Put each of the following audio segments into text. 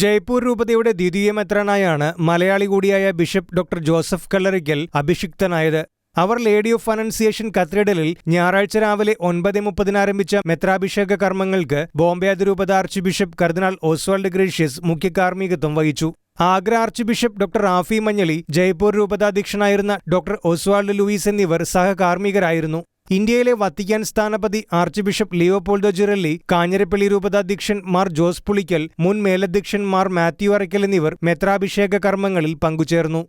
ജയ്പൂർ രൂപതയുടെ ദ്വിതീയ മെത്രാനായാണ് മലയാളി കൂടിയായ ബിഷപ്പ് ഡോക്ടർ ജോസഫ് കല്ലറിക്കൽ അഭിഷിക്തനായത്. അവർ ലേഡി ഓഫ് അനൗൺസിയേഷൻ കത്തീഡ്രലിൽ ഞായറാഴ്ച രാവിലെ ഒൻപത് മുപ്പതിന് ആരംഭിച്ച മെത്രാഭിഷേക കർമ്മങ്ങൾക്ക് ബോംബെ അതിരൂപത ആർച്ച് ബിഷപ്പ് കർദിനാൾ ഓസ്വാൾഡ് ഗ്രേഷ്യസ് മുഖ്യ കാർമ്മികത്വം വഹിച്ചു. Agra archbishop doctor Raphy Manjaly Jaipur രൂപതാധ്യക്ഷനായിരുന്ന ഡോക്ടർ ഓസ്വാൾഡ് ലൂയിസ് എന്നിവർ സഹകാർമ്മികരായിരുന്നു. ഇന്ത്യയിലെ വത്തിക്കാൻ സ്ഥാനപതി archbishop Leopoldo Girelli Kanjirappally രൂപതാധ്യക്ഷൻ Mar Jose Pulikkal മുൻ മേലധ്യക്ഷൻ മാർ മാത്യു അറയ്ക്കൽ എന്നിവർ മെത്രാഭിഷേക കർമ്മങ്ങളിൽ പങ്കുചേർന്നു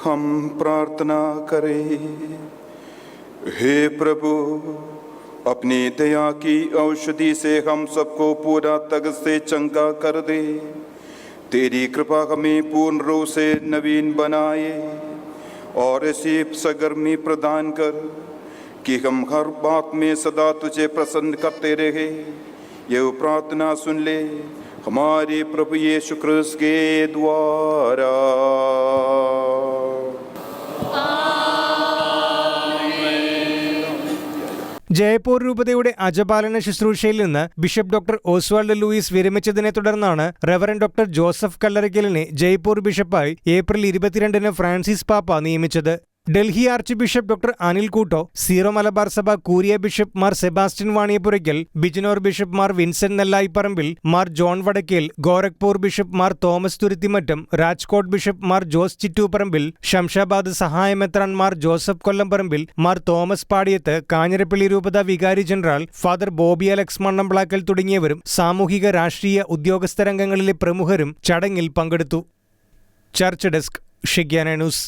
हम प्रार्थना करें हे प्रभु अपनी दया की औषधि से हम सबको पूरा तग से चंगा कर दे तेरी कृपा हमें पूर्ण रूप से नवीन बनाए और ऐसी सगर्मी प्रदान कर कि हम हर बात में सदा तुझे प्रसन्न करते रहे ये प्रार्थना सुन ले हमारे प्रभु यीशु क्रिस्त के द्वारा ജയ്പൂർ രൂപതയുടെ അജപാലന ശുശ്രൂഷയിൽ നിന്ന് ബിഷപ്പ് ഡോക്ടർ ഓസ്വാൾഡ് ലൂയിസ് വിരമിച്ചതിനെ തുടർന്നാണ് റവറൻ ഡോക്ടർ ജോസഫ് കല്ലറയ്ക്കലിനെ ജയ്പൂർ ബിഷപ്പായി ഏപ്രിൽ ഇരുപത്തിരണ്ടിന് ഫ്രാൻസിസ് പാപ്പ നിയമിച്ചത് Delhi archbishop doctor Anil Couto Syro Malabar സഭ curia bishop Mar Sebastian Vaniyapurackal Bijnor bishop Mar Vincent Nellaiparambil Mar John Vadakel Gorakhpur bishop Mar Thomas Thuruthimattam Rajkot bishop Mar Jose Chittooparambil Shamshabad സഹായമെത്രാൻ Mar Joseph Kollamparambil Mar Thomas Padiyath Kanjirappally രൂപത വികാരി general father Bobby Alex Mannamplackal തുടങ്ങിയവരും സാമൂഹിക രാഷ്ട്രീയ ഉദ്യോഗസ്ഥരംഗങ്ങളിലെ പ്രമുഖരും ചടങ്ങിൽ പങ്കെടുത്തു. Church desk Shekinah news.